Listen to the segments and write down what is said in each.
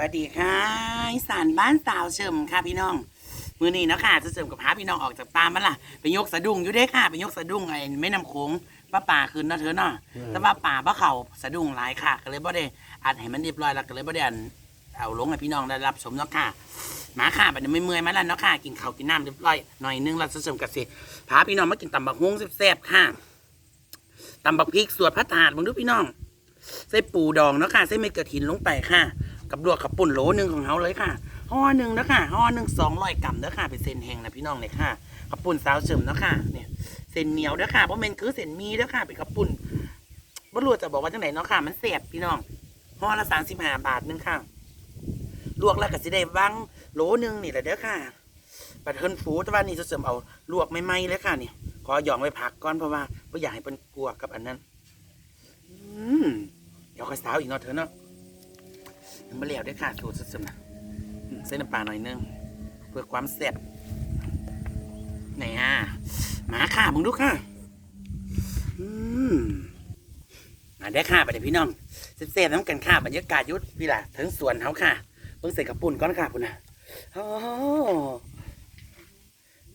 วัสดีค่ะอีสานบ้านสาวเฉิมค่ะพี่น้อง มือนี้เนาะค่ะจะเฉิมกับพาพี่น้องออกจากป่ามันล่ะไปยกสะดุ้งอยู่เด้ค่ะไปยกสะดุ้งไอ้แม่น้ำโขงป้าป่าคืนเนาะเธอเนาะแต่ว่าป่าป้าเขาสะดุ้งหลายค่ะ ก็เลยบ่ได้อัดให้มันเรียบร้อยแล้วก็เลยบ่ได้อันเอาลงให้พี่น้องได้รับชมเนาะค่ะหมาค่ะบัดนี้ไม่เมื่อยมาแล้วเนาะค่ะกินข้าวกินน้ำเรียบร้อยหน่อยนึงแล้วจะเฉิมกับสิพาพี่น้องมากินตำบักฮุ้งแซ่บๆค่ะตำบักพริกสวดพระถาดมึงดูพี่น้องใส่ปูดองเนาะค่ะใส่เม็ดกระถินลงไปค่ะ กับลวกกับปุ่นโหลหนึ่งของเขาเลยค่ะห่อหนึ่งนะค่ะห่อหนึ่งสองร้อยกรัมนะค่ะเป็นเส้นแห้งนะพี่น้องเลยค่ะกับปุ่นสาวเสริมนะค่ะเนี่ยเส้นเหนียวนะค่ะเพราะมันคือเส้นมีนะค่ะเป็นกับปุ่นบ่รู้จะบอกว่าจังไหนเนาะค่ะมันเสียบพี่น้องห่อละสามสิบห้าบาทหนึงค่ะลวกแล้วก็สิได้วังโหลหนึ่งนี่แหละเด้อค่ะปัดเฮิรนฟูแต่ว่านี่จะเสริมเอาลวกไม่ไหมเลยค่ะนี่ขอหยองไว้พักก่อนเพราะว่าไม่อยากให้เป็นกลัวกับอันนั้น อืมเดี๋ยวค่อยสาวอีกเนาะเธอเนาะ ม่เหลวได้อค่ะสูตรสุดๆนะอืมใส่น้ำปลาหน่อยนึง เพื่อความแซ่บไหนอะหมาค่ะมึงดูค่ะอืมมาได้ค่ะไปเดี๋ยวพี่น้องแซ่บๆน้ำกันค่ะบรรยากาศยุทธพี่ล่ะถึงสวนเขาค่ะเพิ่งใส่กระปุ่นก้อนค่ะคุณนะโอ้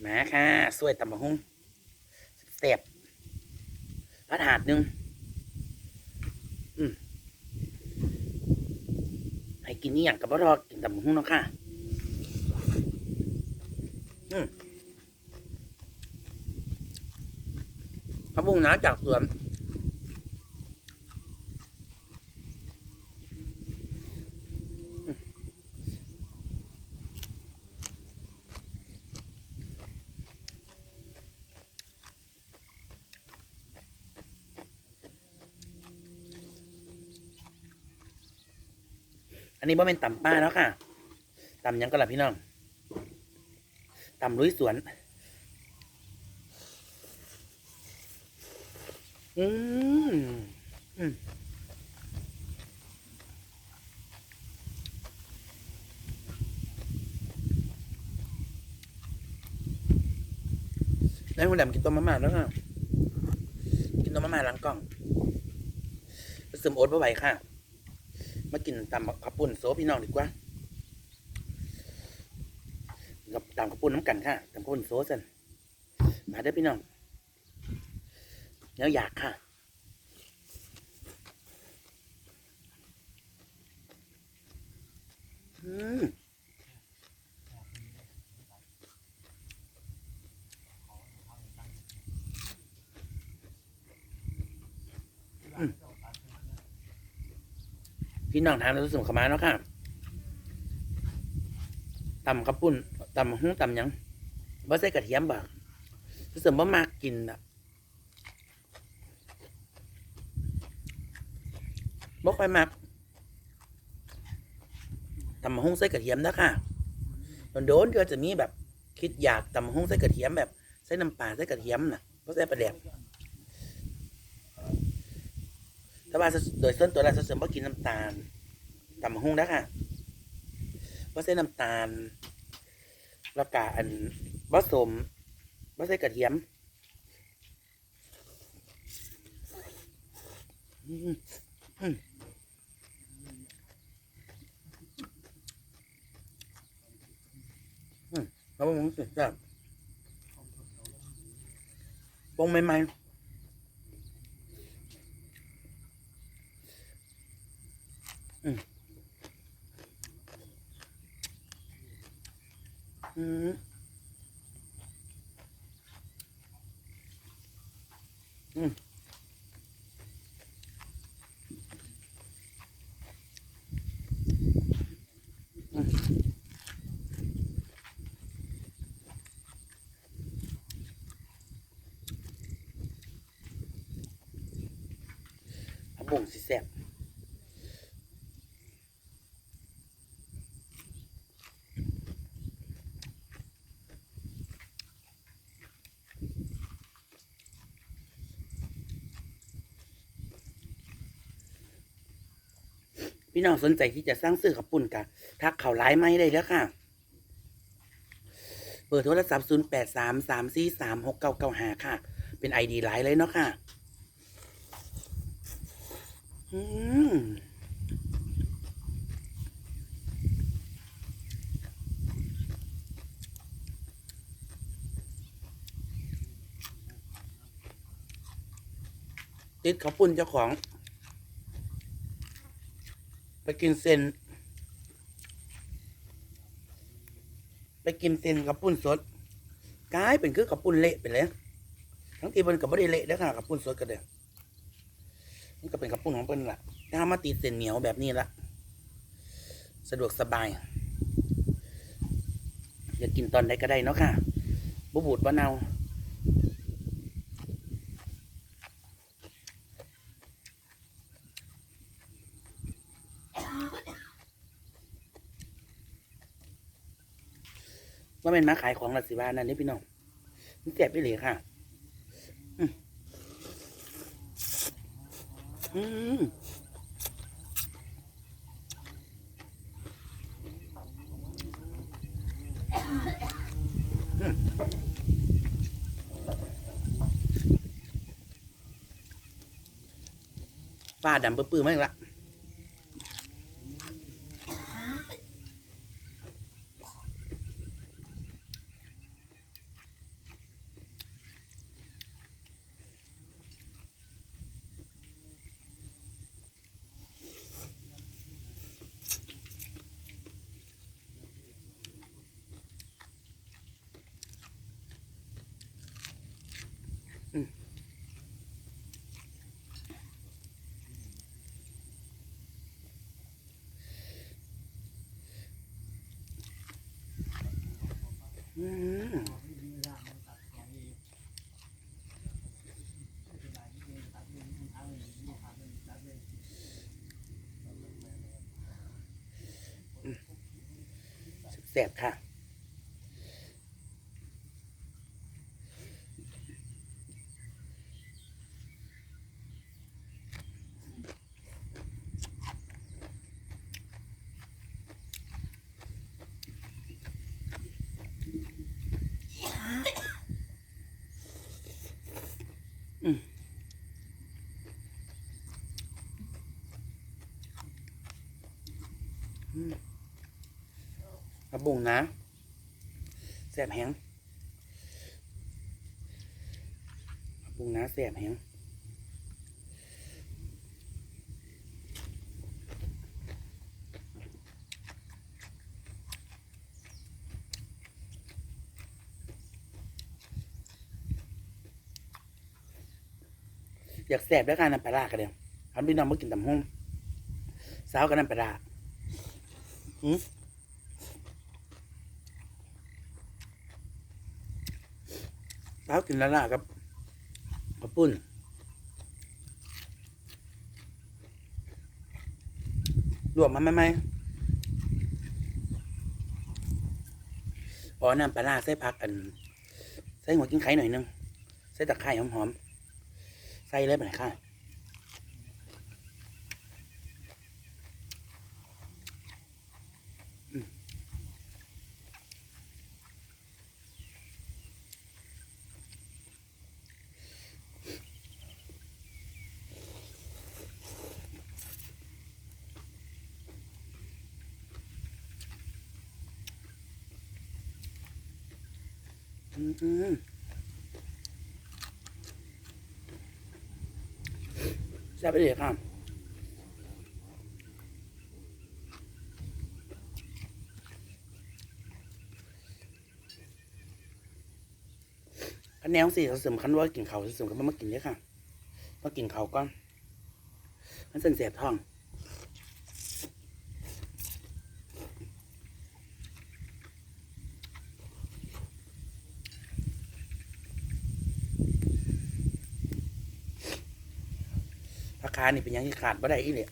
มาค่ะสวยตำบักหุ่งแซ่บพัดหาดหนึงอืม ให้กินนี่อย่างกับบ่รอกินตำบักหุ่งเนาะค่ะอืมพระบุ้งน้าจากสวน อันนี้บ่เป็นตำป้าแล้วค่ะตำยังก็ล่ะพี่น้องตำลุยสวน อืมอืมแล้วคุณดำกินต้มมะม่าแล้วค่ะกินต้มมะม่าหลังกล่องไปซึมโอ๊ตบ่ไหวค่ะ มากินตำข้าวปุ่นโซพี่น้องดีกว่ากับตำข้าวปุ่นน้ำกันค่ะตำข้าวปุ่นโซสันมาเด้อพี่น้องแล้วอยากค่ะอืม พี่น้องทานแล้วสมขมาแล้วค่ะตำข้าวปุ้นตำหุ้งตำยังบ่ใส่กระเทียมบ่รู้สึกว่ามากกินอะบ่ค่อยมักตำหุ้งใส่กระเทียมนะค่ะโดนๆก็จะมีแบบ คิดอยากตำหุ้งใส่กระเทียมแบบใส่น้ำปลาใส่กระเทียมน่ะบ่ใส่ปลาแดก แต่ว่าโดยส่วนตัวแล้วเสริมบ่กินน้ำตาลตำหุ้งนะค่ะบ่ใส่น้ำตาล แล้วก็อันบ่สมบ่ใส่กระเทียมอืมอืมอืมแล้วมันสุดยอดปรุงใหม่ๆ อืมอืมอืมอืมผักบุ้งสิแซ่บ น้องสนใจที่จะสร้างสื่อขับปุ่นกะทักเขาไลน์ไม่ได้แล้วค่ะ เปิดโทรศัพท์ศูนย์แปดสามสามสี่สามหกเก้าเก้าหาค่ะ เป็นไอดีไลน์เลยเนาะค่ะอืมติดขับปุ่นเจ้าของ ไปกินเส้นไปกินเส้นข้าวปุ้นสดกลายเป็นคือข้าวปุ้นเละไปเลยทั้งที่มันก็ไม่ได้เละนะค่ะข้าวปุ้นสดก็เด้อมันก็เป็นข้าวปุ้นของเพิ่นละถ้ามาตีเส้นเหนียวแบบนี้ละสะดวกสบาย อยากกินตอนใดก็ได้เนาะค่ะบุบูดบะเนา ว่าเป็นมาขายของลัดสิบานนั่นนี่พี่น้องมันแสบไปเลยค่ะอืมอืมป้าดำปื้อๆมากละอืม แสบค่ะ อืมอืม ระบุงนะแสบแหงกระบุงนะแสบแหงอยากแสบด้วยการนำปลารากันเดียวอันพี่น้องมากินตำห้งสาวกับน้ำปลาร้าหืม เช้ากินละล่ะครับกระปุ้นลวกมาไหมไหมอ๋อน้ำปลาล่าใส่ผักอัน ใส่หัวกิ้งไข่หน่อยนึง ใส่ตะไคร้หอมๆ ใส่เลยไปไหนค่ะ อืมแซ่บไปเลยครับอันแนวสิเขาสำคัญว่ากินเขาวสำคัญว่มากินเนี่ยค่ะมากินเขาก่อนมันเส้นแสบท้อง คานี่เป็นอยังที่ขาดบ่ได้อีเลย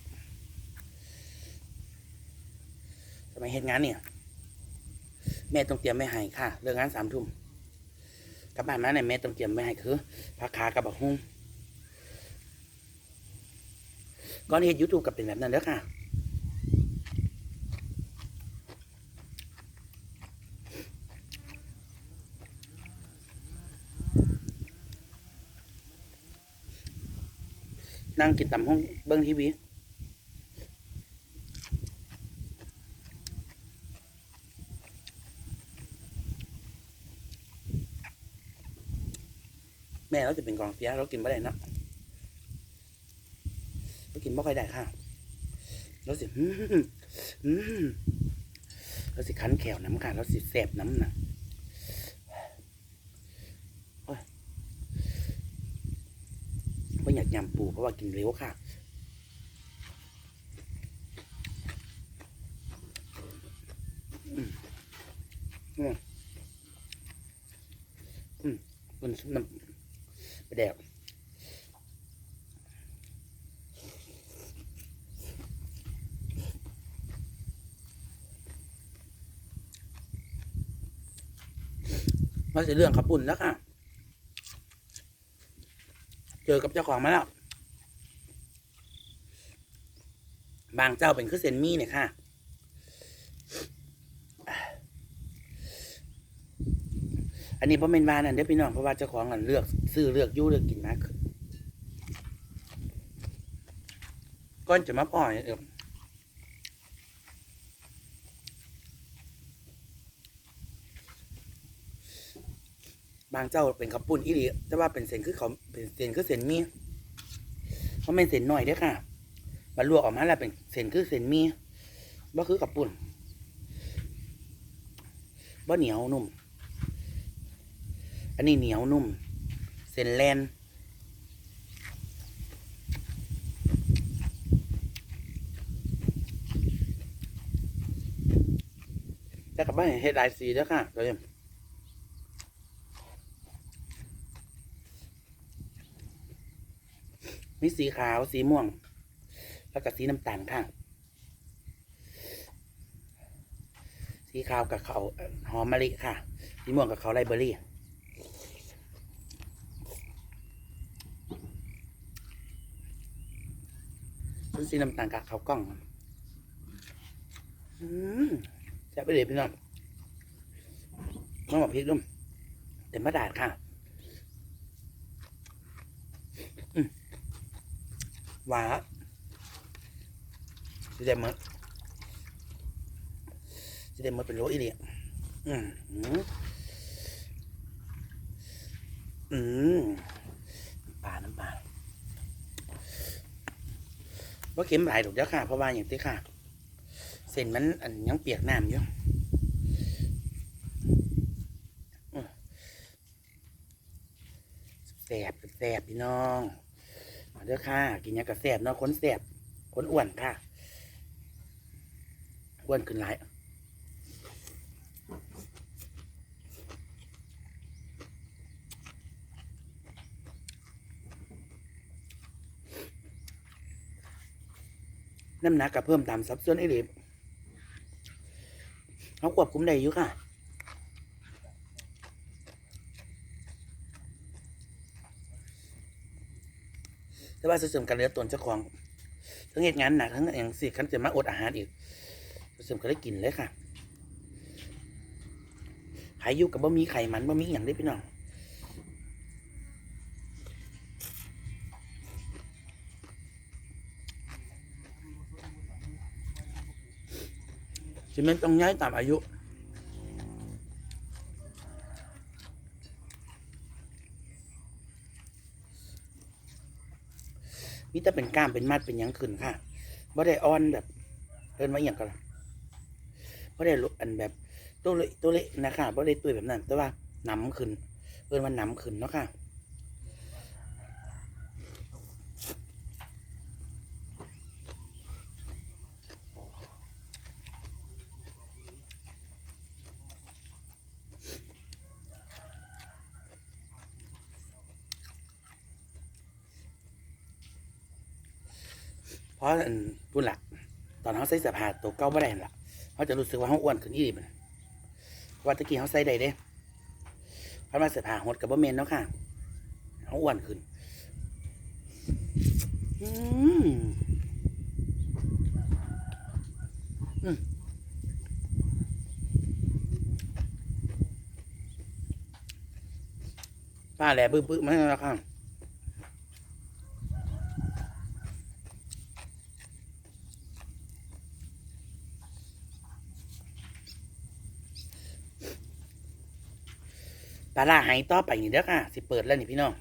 สมัยเหตุงานเนี่ย แม่ต้องเตรียมไม่ให้ค่ะ เรื่องงานสามทุ่มกลับบ้านมาเนี่ยแม่ต้องเตรียมไม่ให้คือผักคากับบักฮุ้งก่อนเหตุยูทูบกับเป็นแบบนั้นเด้อค่ะ นั่งกินตำห้องเบิ้งทีวีแม่เราจะเป็นกองเสียเรากินไม่ได้เนาะนบ่ค่อยได้ค่ะแล้วสิอืมอืมแล้วสิคันแขวน้ำค่ะแล้วสิแสบน้ำน่ะโอ้ยไม่อ ยำปูเพราะว่ากินเร็วค่ะอืมอืมอืมมันน้ำไปแดกมาสิเรื่องขับปุ่นแล้วค่ะ อกับเจ้าของมาแล้ว บางเจ้าเป็นคือเซนมี่เนี่ยค่ะ อันนี้เพราะเป็นวานั่นเด้พี่น้องเพราะว่าเจ้าของอันเลือก ซื้อเลือกยู่เลือกกินมากก้อนจะมาปล่อยเออ บางเจ้าเป็นขับปุ่นอีหลีแต่ว่าเป็นเส้นคือเขาเป็นเส้นคือเส้นมีเพราะเป็นเส้นหน่อยเด้อค่ะมาลวกออกมาแล้วเป็นเส้นคือเส้นมีบ่คือขับปุ่นบ่เหนียวนุ่ม อันนี้เหนียวนุ่ม เส้นแลนแต่กับไม่เฮ็ดหลายสีแล้วค่ะเดี๋ยว มีสีขาวสีม่วง แล้วก็สีน้ำตาลค่ะสีขาวกับเขาหอมมะลิค่ะ สีม่วงกับเขาไรเบอร์รี่ชุดสีน้ำตาลกับเขากล้องอืมแซ่บไปเลยพี่น้องน้องบอกพริกด้วยเต็มกระดาษค่ะอืม หวานสีแดงมันสีแดงมันเป็นโรสอีเดียอืมอืมอืมปลาน้ำปลาว่าเข็มหลายดอกเจ้าค่ะ เพราะว่าอย่างที่ค่ะ เส้นมันอันยังเปียกน้ำอยู่แสบแสบพี่น้อง เด้อค่ะ กินยังกับแสบเนาะคนแสบคนอ้วนค่ะอ้วนขึ้นหลายน้ำหนักก็เพิ่มตามสัดส่วนไอ้เหลบเขาควบคุมได้อยู่ค่ะ แต่ว่าเสริมการเลือดตนเจ้าของทั้งเหตุงานหนักทั้งอย่างสิขันจะมาอดอาหารอีกเสริมก็ได้กินเลยค่ะขายอยู่กับบะหมี่ไข่มันบะหมี่อย่างได้พี่น้องสิมันต้องย้ายตามอายุ เป็นกล้ามเป็นมัดเป็นยังขึ้นค่ะบ่ได้อ่อนแบบเดินว่าอหย่างกันล่ะบ่ได้ลุอันแบบตัวเละตัวเละนะคะบ่ได้ตัวแบบนั้น แต่ว่าหนำขึ้นเอินว่าหนำขึ้นเนาะค่ะ เพราะอันพูดหลักตอนเขาใส่เสื้อผ้าตัวเก่าไม่ได้นั่นล่ะเขาจะรู้สึกว่าเขาอ้วนขึ้นอีกเพราะว่าตะกี้เขาใส่ได้เด้พราะว่าเสื้อผ้าหดกับบ่เมนเนาะค่ะเขาอ้วนขึ้นอืมอืมป้าแหล่บึ้บึ้มาแล้วค่ะ ปลาลาหายต่อไปนี่เด้อค่ะ สิเปิดแล้วนี่พี่น้อง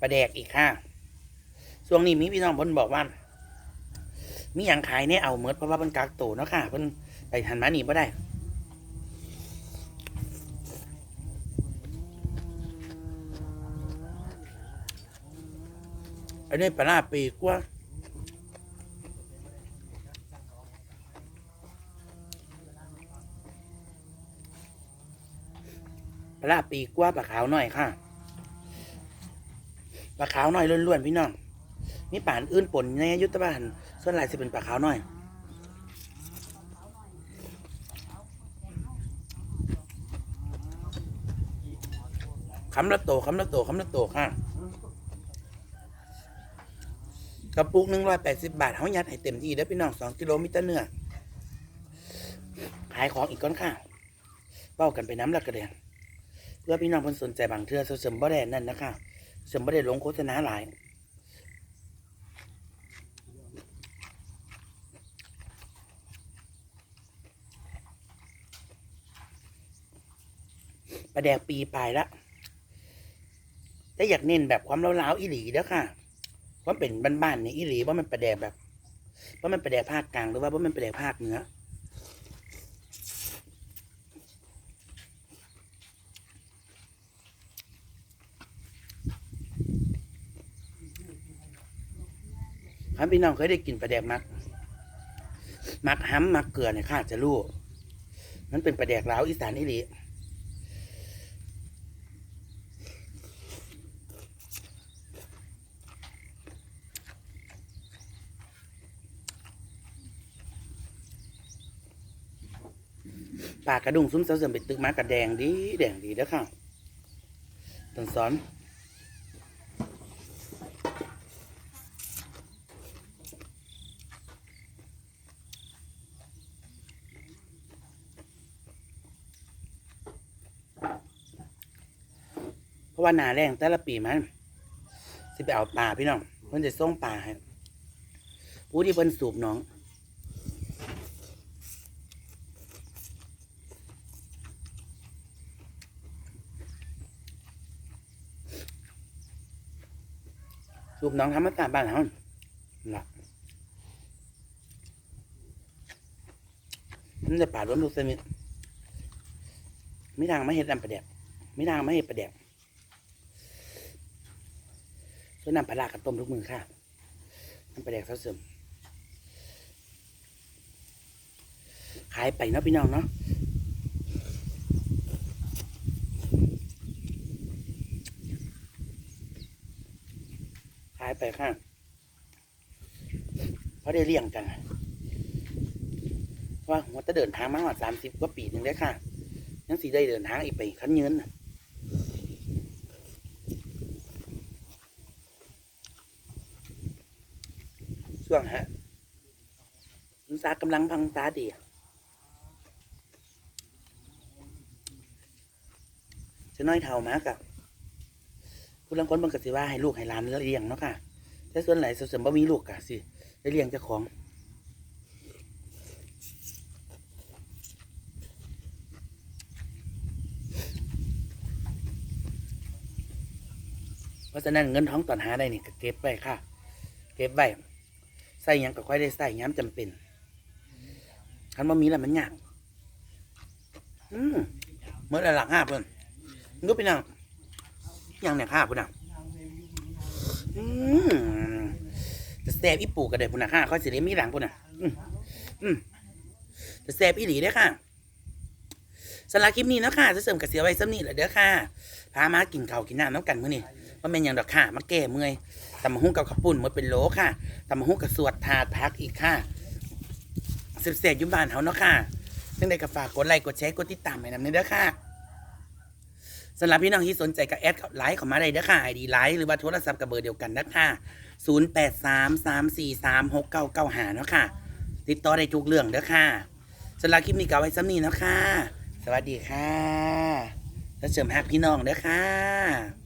ปลาแดกอีกค่ะช่วงนี้มีพี่น้องเพิ่นบอกว่า มีอย่างขายเนี่ยเอาเมิดเพราะว่ามันกักตัวเนาะค่ะเพิ่นไปหันมาหนีบ่ได้อันนี้ปลาร้าปีกว่า ลาร้าปีกว่าปลาขาวหน่อยค่ะปลาขาวหน่อยล้วนๆพี่น้องมีป่านอื่นปนในยุทธบ้านส่วนหลายจะเป็นปลาขาวหน่อยคำละโตคำละโตคำละโตค่ะกระปุกหนึ่งร้อยแปดสิบบาทเขายัดให้เต็มที่ได้พี่น้องสองกิโลมิตรเนื้อขายของอีกก้อนค่ะเป้ากันไปน้ำละกระเดียง เพื่อพี่น้องเพิ่นสนใจบางเทื่อเสริมบ่ได้นั่นนะคะเสริมบ่ได้ลงโฆษณาหลายประแดกปีปลายละแต่อยากเน้นแบบความเล้าๆอีหลีเด้อค่ะว่าเป็นบ้านๆนี่อีหลีว่ามันประแดกแบบว่ามันประแดกภาคกลางหรือว่าว่ามันประแดกภาคเหนือ ครับพี่น้องเคยได้กินปลาแดกมัก มักห้ำมักเกลือเนี่ยค่ะจะรู้มันเป็นปลาแดกลาวอีสานอีหลีปากกระดุงซุ้มเสาเสริมไปตึกมากระแดงดีแดงดีเด้อค่ะต้นสอนเพราะ ว่าหนาแรงแต่ละปีมันสิไปเอาปลาพี่น้องเพิ่นจะส่งปลาให้ผู้ที่เพิ่นสูบน้องสูบน้องทำมาตาบ้านเขาหลักมันจะป่าดรวมลูกเสมิไม่ทางไม่เห็ดน้ำประเดกไม่ทางไม่เห็ดประเดก ส่วนน้ำปลากับต้มทุกมือค่ะน้ำประเดกเสาเสริมขายไปเนาะพี่น้องเนาะขายไปข้างเพราะได้เลี้ยงกันว่าหัวจะเดินทางมาหอดสามสิบกว่าปีหนึ่งได้ค่ะยังสีได้เดินทางอีกไปขั้นยืนน่ะ ช่วงฮะลุงซากำลังพังตาดีจะน้อยเท่ามากกับผู้ลังคนบางกสิว่าให้ลูกให้หลานเลี้ยงเนาะค่ะแต่ส่วนไหนส่วนบ่มีลูกกะสิได้เลี้ยงเจ้าของเพราะฉะนั้นเงินท้องตอนหาได้นี่ก็เก็บไว้ค่ะ เก็บไว้ ใส่หยังก็ค่อยได้ใส่ย้ำจำเป็นคันบ่มีแล้วมันยากอืมเมื่อไรหลักห้าเพิ่นมันก็เป็นอย่งย่างเนี่ยค่ะพุ่นน่ะอืมจะแซ่บอีปูกันเลยพุ่นนะค่ะเขาสิเลี้มีหลังพุ่นน่ะ อืมอืมจะแซ่บอีหลีด้อค่ะสำหรับคลิปนี้เนาะค่ะจะเสริมกระเสียไว้ซ้ำนี่แหละเด้อค่ะ พามากินข้าวกินน้ำน้ำกันมื้อนี้ ว่าเป็นอย่างดอกค่ะมาแก้เมื่อยตำมะฮุ่งกับข้าวปุ้นหมดเป็นโหลค่ะตำมะฮุ่งกับสวดถาดพักอีกค่ะสียบเสียยุ่บ้านเขาเนาะค่ะซึ่งได้ก็ฝากกดไลค์กดแชร์กดติดตามให้นำเด้อค่ะสำหรับพี่น้องที่สนใจก็แอดไลน์เข้ามาได้เด้อค่ะไอดีไลน์หรือว่าโทรศัพท์กับเบอร์เดียวกันนะค่ะ0 8 3 3 4 3 6 9 9 5เนาะค่ะ ติดต่อได้ทุกเรื่องเด้อค่ะสำหรับคลิปนี้ก็ไว้ซ้ำนี้เนาะค่ะ สวัสดีค่ะ แล้วเสริมหักพี่น้องเด้อค่ะ